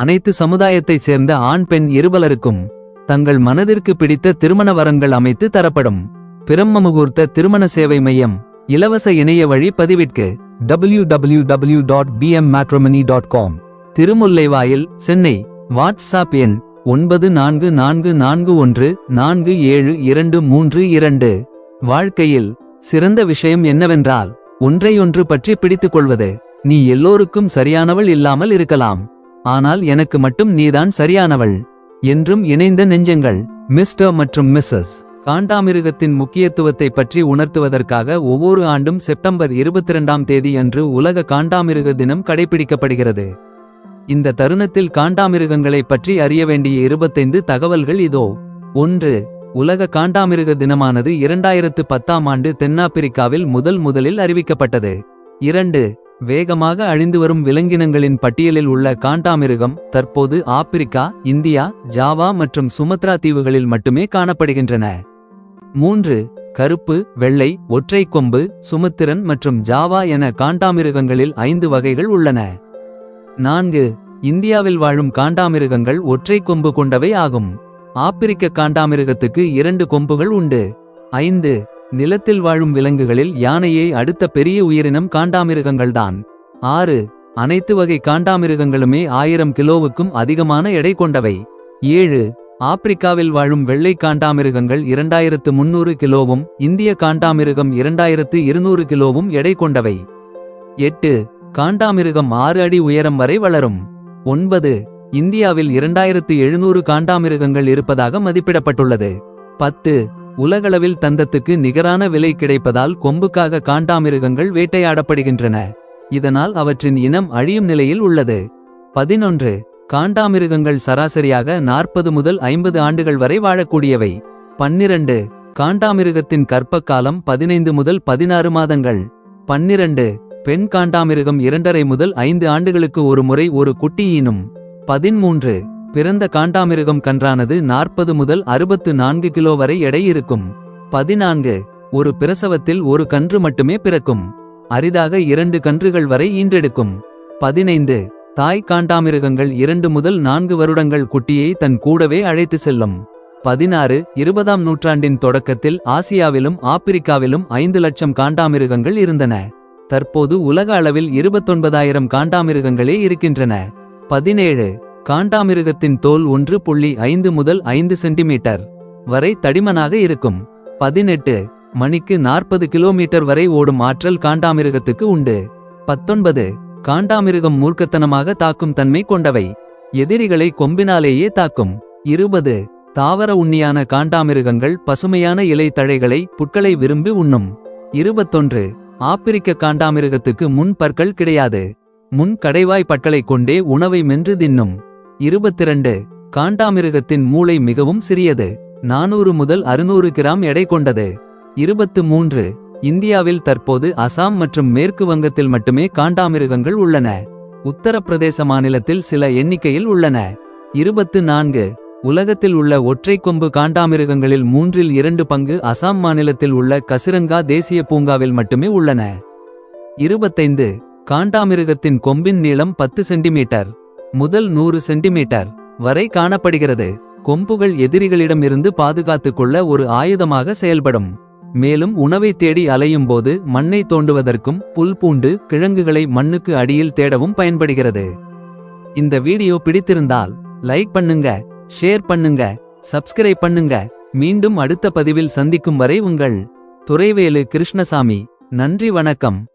அனைத்து சமுதாயத்தைச் சேர்ந்த ஆண் பெண் இருபலருக்கும் தங்கள் மனதிற்கு பிடித்த திருமண வரங்கள் அமைத்து தரப்படும். பிரம்ம முகூர்த்த திருமண சேவை மையம் இலவச இணைய வழி பதிவிற்கு W W W dot dot com Thirumullaivoyal Chennai. WhatsApp எண் ஒன்பது நான்கு நான்கு நான்கு ஒன்று நான்கு ஏழு இரண்டு மூன்று இரண்டு. வாழ்க்கையில் சிறந்த விஷயம் என்னவென்றால் ஒன்றையொன்று பற்றி பிடித்துக் கொள்வது. நீ எல்லோருக்கும் சரியானவள் இல்லாமல் இருக்கலாம். ஆனால் எனக்கு மட்டும் நீதான் சரியானவள். என்றும் இணைந்த நெஞ்சங்கள் மிஸ்டர் மற்றும் மிஸ்ஸஸ் காண்டாமிருகத்தின் முக்கியத்துவத்தை பற்றி உணர்த்துவதற்காக ஒவ்வொரு ஆண்டும் செப்டம்பர் 22ஆம் தேதி அன்று உலக காண்டாமிருக தினம் கடைபிடிக்கப்படுகிறது. இந்த தருணத்தில் காண்டாமிருகங்களைப் பற்றி அறிய வேண்டிய இருபத்தைந்து தகவல்கள் இதோ. ஒன்று உலக காண்டாமிருக தினமானது இரண்டாயிரத்து பத்தாம் ஆண்டு தென்னாப்பிரிக்காவில் முதல் முதலில் அறிவிக்கப்பட்டது. இரண்டு வேகமாக அழிந்து வரும் விலங்கினங்களின் பட்டியலில் உள்ள காண்டாமிருகம் தற்போது ஆப்பிரிக்கா இந்தியா ஜாவா மற்றும் சுமத்ரா தீவுகளில் மட்டுமே காணப்படுகின்றன. மூன்று கருப்பு வெள்ளை ஒற்றை கொம்பு சுமத்திரன் மற்றும் ஜாவா என காண்டாமிருகங்களில் ஐந்து வகைகள் உள்ளன. நான்கு இந்தியாவில் வாழும் காண்டாமிருகங்கள் ஒற்றை கொம்பு கொண்டவை ஆகும். ஆப்பிரிக்க காண்டாமிருகத்துக்கு இரண்டு கொம்புகள் உண்டு. ஐந்து நிலத்தில் வாழும் விலங்குகளில் யானையை அடுத்த பெரிய உயிரினம் காண்டாமிருகங்கள்தான். ஆறு அனைத்து வகை காண்டாமிருகங்களுமே ஆயிரம் கிலோவுக்கும் அதிகமான எடை கொண்டவை. ஏழு ஆப்பிரிக்காவில் வாழும் வெள்ளை காண்டாமிருகங்கள் இரண்டாயிரத்து முன்னூறு கிலோவும் இந்திய காண்டாமிருகம் இரண்டாயிரத்து இருநூறு கிலோவும் எடை கொண்டவை. எட்டு காண்டாமிருகம் ஆறு அடி உயரம் வரை வளரும். ஒன்பது இந்தியாவில் இரண்டாயிரத்து எழுநூறு காண்டாமிருகங்கள் இருப்பதாக மதிப்பிடப்பட்டுள்ளது. பத்து உலகளவில் தந்தத்துக்கு நிகரான விலை கிடைப்பதால் கொம்புக்காக காண்டாமிருகங்கள் வேட்டையாடப்படுகின்றன. இதனால் அவற்றின் இனம் அழியும் நிலையில் உள்ளது. பதினொன்று. காண்டாமிருகங்கள் சராசரியாக நாற்பது முதல் ஐம்பது ஆண்டுகள் வரை வாழக்கூடியவை. பன்னிரண்டு. காண்டாமிருகத்தின் கற்பக்காலம் பதினைந்து முதல் பதினாறு மாதங்கள். பன்னிரண்டு. பெண் காண்டாமிருகம் இரண்டரை முதல் ஐந்து ஆண்டுகளுக்கு ஒரு முறை ஒரு குட்டியினும் பதிமூன்று. பிறந்த காண்டாமிருகம் கன்றானது நாற்பது முதல் அறுபத்து நான்கு கிலோ வரை எடை இருக்கும். பதினான்கு. ஒரு பிரசவத்தில் ஒரு கன்று மட்டுமே பிறக்கும். அரிதாக இரண்டு கன்றுகள் வரை ஈன்றெடுக்கும். பதினைந்து. தாய் காண்டாமிருகங்கள் இரண்டு முதல் நான்கு வருடங்கள் குட்டியை தன் கூடவே அழைத்து செல்லும். பதினாறு. இருபதாம் நூற்றாண்டின் தொடக்கத்தில் ஆசியாவிலும் ஆப்பிரிக்காவிலும் ஐந்து லட்சம் காண்டாமிருகங்கள் இருந்தன. தற்போது உலக அளவில் இருபத்தொன்பதாயிரம் காண்டாமிருகங்களே இருக்கின்றன. பதினேழு. காண்டாமிருகத்தின் தோல் ஒன்று புள்ளி ஐந்து முதல் ஐந்து சென்டிமீட்டர் வரை தடிமனாக இருக்கும். பதினெட்டு மணிக்கு நாற்பது கிலோமீட்டர் வரை ஓடும் ஆற்றல் காண்டாமிருகத்துக்கு உண்டு. பத்தொன்பது காண்டாமிருகம் மூர்க்கத்தனமாக தாக்கும் தன்மை கொண்டவை. எதிரிகளை கொம்பினாலேயே தாக்கும். இருபது தாவர உண்ணியான காண்டாமிருகங்கள் பசுமையான இலை தழைகளை புட்களை விரும்பி உண்ணும். இருபத்தொன்று ஆப்பிரிக்க காண்டாமிருகத்துக்கு முன் பற்கள் கிடையாது. முன் கடைவாய் பற்களைக் கொண்டே உணவை மென்று தின்னும். இருபத்திரண்டு. காண்டாமிருகத்தின் மூளை மிகவும் சிறியது. நானூறு முதல் அறுநூறு கிராம் எடை கொண்டது. இருபத்து மூன்று இந்தியாவில் தற்போது அசாம் மற்றும் மேற்கு வங்கத்தில் மட்டுமே காண்டாமிருகங்கள் உள்ளன. உத்தரப்பிரதேச மாநிலத்தில் சில எண்ணிக்கையில் உள்ளன. இருபத்து நான்கு உலகத்தில் உள்ள ஒற்றை கொம்பு காண்டாமிருகங்களில் மூன்றில் இரண்டு பங்கு அசாம் மாநிலத்தில் உள்ள கசிரங்கா தேசிய பூங்காவில் மட்டுமே உள்ளன. இருபத்தைந்து. காண்டாமிருகத்தின் கொம்பின் நீளம் பத்து சென்டிமீட்டர். முதல் நூறு சென்டிமீட்டர் வரை காணப்படுகிறது. கொம்புகள் எதிரிகளிடமிருந்து பாதுகாத்துக் கொள்ள ஒரு ஆயுதமாக செயல்படும். மேலும் உணவை தேடி அலையும் போது மண்ணை தோண்டுவதற்கும் புல் பூண்டு கிழங்குகளை மண்ணுக்கு அடியில் தேடவும் பயன்படுகிறது. இந்த வீடியோ பிடித்திருந்தால் லைக் பண்ணுங்க ஷேர் பண்ணுங்க சப்ஸ்கிரைப் பண்ணுங்க. மீண்டும் அடுத்த பதிவில் சந்திக்கும் வரை உங்கள் துறைவேலு கிருஷ்ணசாமி. நன்றி வணக்கம்.